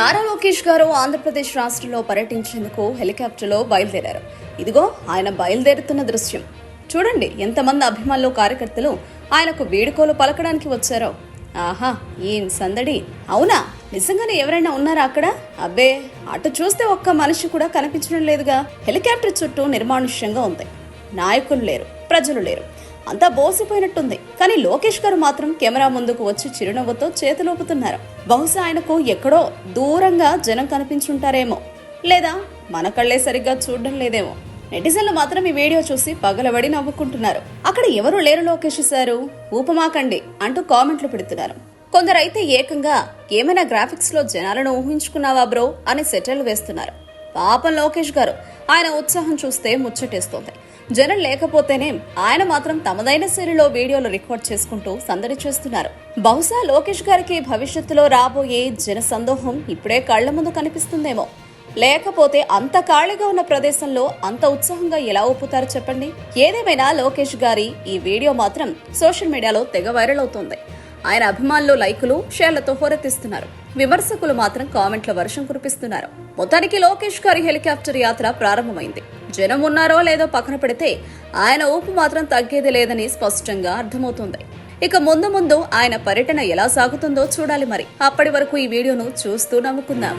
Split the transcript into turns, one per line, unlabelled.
నారా లోకేష్ గారు ఆంధ్రప్రదేశ్ రాష్ట్రంలో పర్యటించేందుకు హెలికాప్టర్లో బయలుదేరారు. ఇదిగో ఆయన బయలుదేరుతున్న దృశ్యం. చూడండి ఎంతమంది అభిమానులు కార్యకర్తలు ఆయనకు వేడుకోలు పలకడానికి వచ్చారో. ఆహా ఏం సందడి. అవునా? నిజంగానే ఎవరైనా ఉన్నారా అక్కడ? అబ్బే అటు చూస్తే ఒక్క మనిషి కూడా కనిపించడం లేదుగా. హెలికాప్టర్ చుట్టూ నిర్మానుష్యంగా ఉంది. నాయకులు లేరు ప్రజలు లేరు. అంతా బోసిపోయినట్టుంది. కానీ లోకేష్ గారు మాత్రం కెమెరా ముందుకు వచ్చి చిరునవ్వుతో చేతులూపుతున్నారు. బహుశా ఆయనకు ఎక్కడో దూరంగా జనం కనిపించుంటారేమో. లేదా మన కళ్ళే సరిగ్గా చూడడం లేదేమో. నెటిజన్లు మాత్రం ఈ వీడియో చూసి పగలబడి నవ్వుకుంటున్నారు. అక్కడ ఎవరు లేరు లోకేష్ సారు? ఊపమాకండి అంటూ కామెంట్లు పెడుతున్నారు. కొందరైతే ఏకంగా ఏమైనా గ్రాఫిక్స్లో జనాలను ఊహించుకున్నావా బ్రో? అని సెటిల్ వేస్తున్నారు. పాపం లోకేష్ గారు. ఆయన ఉత్సాహం చూస్తే ముచ్చటేస్తోంది. జనం లేకపోతేనే ఆయన మాత్రం తమదైన శైలిలో వీడియోలు రికార్డ్ చేసుకుంటూ సందడి చేస్తున్నారు. బహుశా లోకేష్ గారికి భవిష్యత్తులో రాబోయే జన సందోహం ఇప్పుడే కళ్ళ ముందు కనిపిస్తుందేమో. లేకపోతే అంత ఖాళీగా ఉన్న ప్రదేశంలో అంత ఉత్సాహంగా ఎలా ఒప్పుతారు చెప్పండి? ఏదేమైనా లోకేష్ గారి ఈ వీడియో మాత్రం సోషల్ మీడియాలో తెగ వైరల్ అవుతోంది. ఆయన అభిమానులు లైకులు షేర్లతో హోరెత్తిస్తున్నారు. విమర్శకులు మాత్రం కామెంట్ల వర్షం కురిపిస్తున్నారు. మొత్తానికి లోకేష్ గారి హెలికాప్టర్ యాత్ర ప్రారంభమైంది. జనం ఉన్నారో లేదో పక్కన పెడితే ఆయన ఊపు మాత్రం తగ్గేది లేదని స్పష్టంగా అర్థమవుతుంది. ఇక ముందు ముందు ఆయన పర్యటన ఎలా సాగుతుందో చూడాలి మరి. అప్పటి వరకు ఈ వీడియోను చూస్తూ నమ్ముకుందాం